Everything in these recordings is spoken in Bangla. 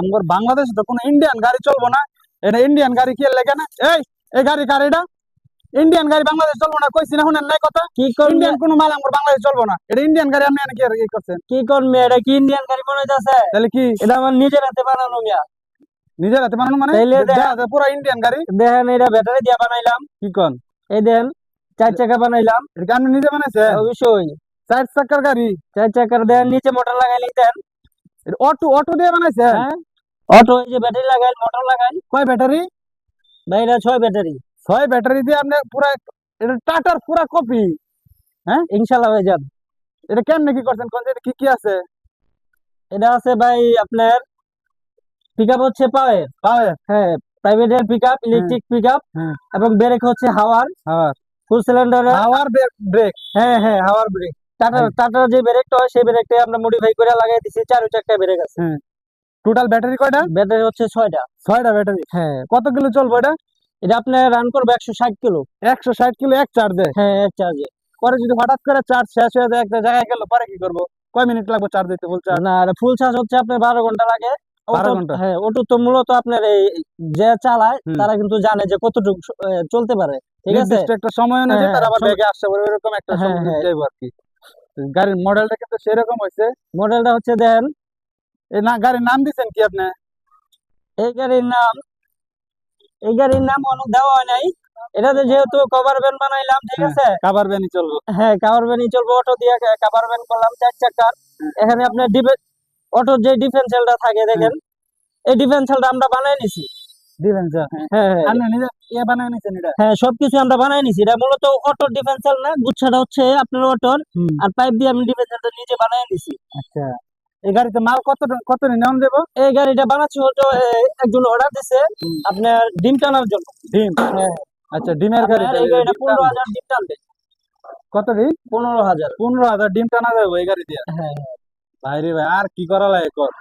আমার বাংলাদেশে তো কোনো ইন্ডিয়ান গাড়ি চলবো না। এটা ইন্ডিয়ান গাড়ি কি লেগে না? এই এই গাড়ি কার এটা? ইন্ডিয়ান গাড়ি বাংলাদেশ চলবো না কইছি না শুনেন নাই কথা? কি ইন্ডিয়ান কোনো মাল আমার বাংলাদেশ চলবো না। এটা ইন্ডিয়ান গাড়ি আপনি এনে কি আর কি করছেন? কি করবে এটা কি ইন্ডিয়ান গাড়ি মনে হইতাছে? তাহলে কি? এটা আমার নিজের হাতে বানানো মিয়া। নিজের হাতে বানানো মানে? দেখা। পুরো ইন্ডিয়ান গাড়ি। দেখেন এটা ব্যাটারি দিয়ে বানাইলাম। কি কোন? এই দেন চার চাকা বানাইলাম। এটা আপনি নিজে বানাইছে অবশ্যই। চার চাকার গাড়ি? চার চাকার দেন নিচে মোটর লাগাইলি দেন। অটো অটো দিয়ে বানাইছেন হ্যাঁ। অটো এই যে ব্যাটারি লাগাইল মোটর লাগাইল। কয় ব্যাটারি? ভাই এটা ছয় ব্যাটারি। ছয় ব্যাটারি দিয়ে আপনি পুরা এটা টাটার পুরা কপি। হ্যাঁ? ইনশাল্লাহ ভাই যান এটা কেমনে কি করছেন কোন কি কি আছে? এটা আছে ভাই আপনার পিক আপ হচ্ছে পাওয়ার পাওয়ার হ্যাঁ। প্রাইভেটের pick up electric pick up হ্যাঁ। এবং ব্রেক হচ্ছে হাওয়ার। হাওয়ার। ফুল সিলিন্ডার হাওয়ার ব্রেক হ্যাঁ হ্যাঁ হাওয়ার ব্রেক টাটার টাটার যে ব্রেকটা হয় সেই ব্রেকটা আমরা মডিফাই করে লাগাই দিছি চার চারটা ব্রেক আছে। টোটাল ব্যাটারি কয়টা? ব্যাটারি হচ্ছে ছয়টা। ছয়টা ব্যাটারি হ্যাঁ। কত কিলো চলবে এটা? এটা আপনার রান করবে একশো ষাট কিলো। একশো ষাট কিলো এক চার্জে হ্যাঁ এক চার্জে পরে যদি হঠাৎ করে চার্জ শেষ হয়ে যায় একটা জায়গায় গেল পরে কি করব? কয় মিনিট লাগবে চার্জ দিতে ফুল চার্জ না ফুল চার্জ হচ্ছে আপনার বারো ঘণ্টা লাগে? হ্যাঁ ওটু তো মূলত আপনার এই যে চালায় তারা কিন্তু জানে যে কতটুকু চলতে পারে। ঠিক আছে? একটা সময় অনুযায়ী হ্যাঁ, তারা আবার ব্যাগে আসতে পারবে এরকম একটা হ্যাঁ, সময় হ্যাঁ। আর কি। গাড়ির মডেলটা কিন্তু সেরকম হয়েছে মডেলটা হচ্ছে দেন এই না গাড়ির নাম দিচ্ছেন কি আপনি? এই গাড়ির নাম এই গাড়ির নাম অনেক দেওয়া হয় নাই। এটাতে যেহেতু কভার ভ্যান বানাইলাম ঠিক হ্যাঁ। আছে? কাবার ভ্যানই চলবো। হ্যাঁ কাভার ভ্যানই চলবে অটো দিয়ে কাভার ভ্যান করলাম চার চাকার। এখানে আপনার ডিফেন্স অটোর যে ডিফেন্সেলটা থাকে দেখেন। এই ডিফেন্সেলটা আমরা বানাই নিছি। হ্যাঁ। হ্যাঁ হ্যাঁ। আপনি নিজে ইয়ে বানিয়ে নিছেন এটা? হ্যাঁ সবকিছু আমরা নিছি। এটা মূলত অটোর ডিফেন্সেল না গুচ্ছাটা হচ্ছে আপনার অটোর আর পাইপ দিয়ে আমি নিজে নিছি। আচ্ছা। এই গাড়িতে মাল কত কত নেওয়া দেবো? এই গাড়িটা বানাচ্ছি একজন অর্ডার দিছে আপনার ডিম টানার জন্য। ডিম হ্যাঁ। আচ্ছা ডিমের গাড়ি এই গাড়িটা পনেরো হাজার ডিম টানবে। কত দিন পনেরো হাজার। পনেরো হাজার ডিম টানা যাবে এই গাড়ি দিয়ে? হ্যাঁ ভাই রে ভাই আর কি করা লাগে কর?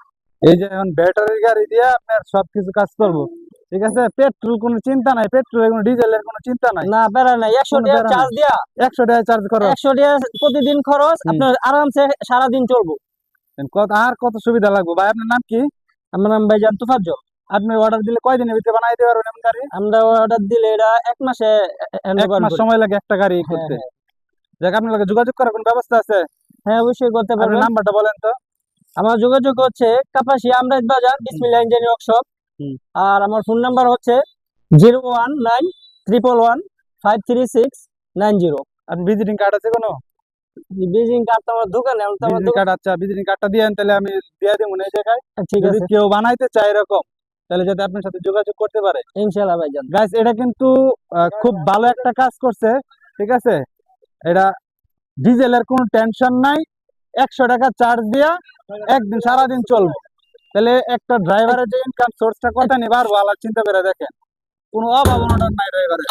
এই যে এখন ব্যাটারি গাড়ি দিয়ে আপনার সবকিছু কাজ করব। ঠিক আছে? পেট্রোল কোনো চিন্তা নাই পেট্রোল কোনো ডিজেলের কোনো চিন্তা নাই। না বেড়া নাই। একশো টাকা চার্জ দিয়া। একশো টাকা চার্জ করো একশো টাকা প্রতিদিন খরচ আপনার আরামসে সারাদিন চলবো। কত আর কত সুবিধা লাগবে? ভাই আপনার নাম কি? আমার নাম ভাইজান তুফাজ্জল আপনি অর্ডার দিলে কয় দিনের ভিতরে বানাই দিতে পারবেন এমন গাড়ি? আমরা অর্ডার দিলে এটা এক মাসে এক মাস সময় লাগে একটা গাড়ি হ্যাঁ, করতে। যাক আপনার লগে যোগাযোগ করার কোনো ব্যবস্থা আছে? হ্যাঁ অবশ্যই করতে পারবেন নাম্বারটা বলেন তো। আমার যোগাযোগ হচ্ছে কাপাসি আমরাজ বাজার বিসমিল্লাহ ইঞ্জিনিয়ারিং ওয়ার্কশপ। আর আমার ফোন নাম্বার হচ্ছে zero one nine triple one five three six nine zero আর ভিজিটিং কার্ড আছে কোনো? কার্ড তো আমার দোকানে আমার ভিজিটিং কার্ড আচ্ছা ভিজিটিং কার্ডটা দিয়ে তাহলে আমি দিয়ে দেবো এই জায়গায়। ঠিক আছে। কেউ বানাইতে চায় এরকম তাহলে যাতে আপনার সাথে যোগাযোগ করতে পারে। ভাইজান। গাইস এটা কিন্তু খুব ভালো একটা কাজ করছে ঠিক আছে? এটা ডিজেলের কোনো টেনশন নাই। একশো টাকা চার্জ দিয়া একদিন সারাদিন চলবে। তাহলে একটা ড্রাইভারের যে ইনকাম সোর্সটা কথা নিবার ভালো চিন্তা করে দেখেন। কোনো অভাব অনটন নাই ড্রাইভারের